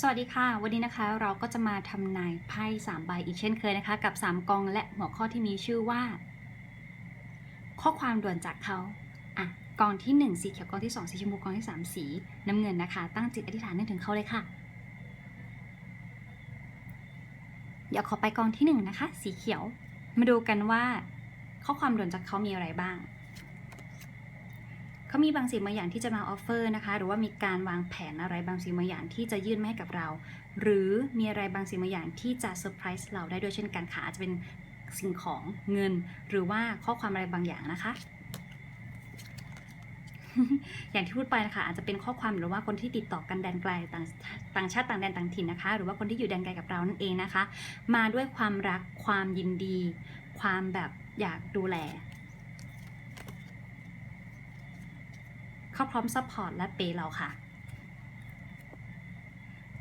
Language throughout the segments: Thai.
สวัสดีค่ะ วันนี้นะคะเราก็จะมาทำนายไพ่3ใบอีกเช่นเคยนะคะ กับ 3กองและหัวข้อที่มีชื่อว่า ข้อความด่วนจากเขาอะกองที่ 1 สีเขียวกองที่ 2 สีชมพูกองที่ 3 สีน้ำเงินนะคะ ตั้งจิตอธิษฐานนึกถึงเขาเลยค่ะ เดี๋ยวขอไปกองที่ 1 นะคะ สีเขียว มาดูกันว่า ข้อความด่วนจากเขามีอะไรบ้าง เขามีบางสิ่งบางอย่างที่จะมาออฟเฟอร์นะคะ หรือว่ามีการวางแผนอะไรบางสิ่งบางอย่างที่จะยื่นมาให้กับเรา หรือมีอะไรบางสิ่งบางอย่างที่จะเซอร์ไพรส์เราได้ด้วยเช่นกันค่ะอาจจะเป็นสิ่งของเงิน หรือว่าข้อความอะไรบางอย่างนะคะ อย่างที่พูดไปนะคะอาจจะเป็นข้อความหรือว่าคนที่ติดต่อกันแดนไกลต่างต่างชาติต่างแดนต่างถิ่นนะคะ หรือว่าคนที่อยู่แดนไกลกับเรานั่นเองนะคะ มาด้วยความรักความยินดี ความแบบอยากดูแล เขาพร้อมซัพพอร์ตและเปย์เราค่ะ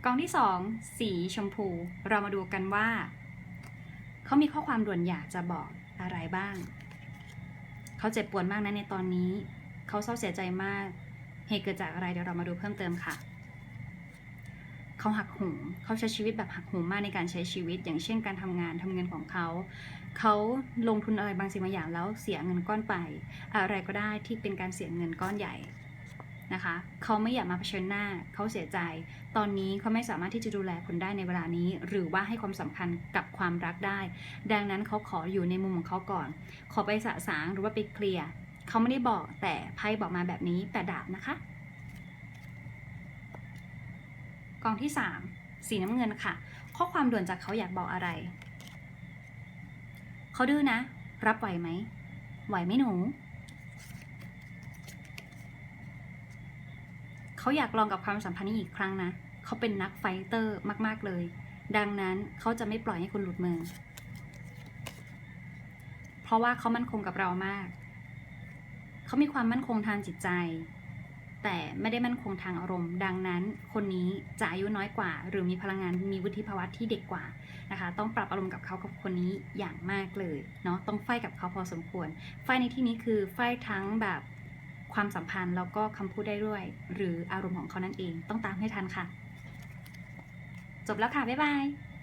กองที่ 2 สีชมพู เรามาดูกันว่า เขามีข้อความด่วนอยากจะบอกอะไรบ้าง เขาเจ็บปวดมากนะในตอนนี้ เขาเศร้าเสียใจมาก เหตุเกิดจากอะไรเดี๋ยวเรามาดูเพิ่มเติมค่ะ เขาหักโหมเขาใช้ชีวิตแบบหักโหมมากในการใช้ชีวิต อย่างเช่นการทำงานทำเงินของเขาเขาลงทุนอะไรบางสิ่งบางอย่างแล้วเสียเงินก้อนไป อะไรก็ได้ที่เป็นการเสียเงินก้อนใหญ่ นะคะ เขาไม่อยากมาเผชิญหน้า เขาเสียใจ ตอนนี้เขาไม่สามารถที่จะดูแลคุณได้ในเวลานี้ หรือว่าให้ความสำคัญกับความรักได้ ดังนั้นเขาขออยู่ในมุมของเขาก่อน ขอไปสะสางหรือว่าไปเคลียร์เขาไม่ได้บอกแต่ไพ่บอกมาแบบนี้แต่ดาบนะคะ กองที่ 3 สีน้ำเงินค่ะ ข้อความด่วนจากเขาอยากบอกอะไร เขาดื้อนะ รับไหวไหมไหวไหมหนู เขาอยากลองกับความสัมพันธ์นี้อีกครั้งนะ เขาเป็นนักไฟเตอร์มากๆเลย ดังนั้นเขาจะไม่ปล่อยให้คุณหลุดมือ เพราะว่าเขามั่นคงกับเรามาก เขามีความมั่นคงทางจิตใจ แต่ไม่ได้มั่นคงทางอารมณ์ ดังนั้น คนนี้จะอายุน้อยกว่า หรือมีพลังงานมีวุฒิภาวะที่เด็กกว่านะคะ ต้องปรับอารมณ์กับเขากับคนนี้อย่างมากเลยเนาะ ต้องไฟกับเขาพอสมควร ไฟในที่นี้คือไฟทั้งแบบ ความสัมพันธ์แล้วก็คำพูดได้ด้วย หรืออารมณ์ของเขานั่นเองต้องตามให้ทันค่ะ จบแล้วค่ะ บ๊ายบาย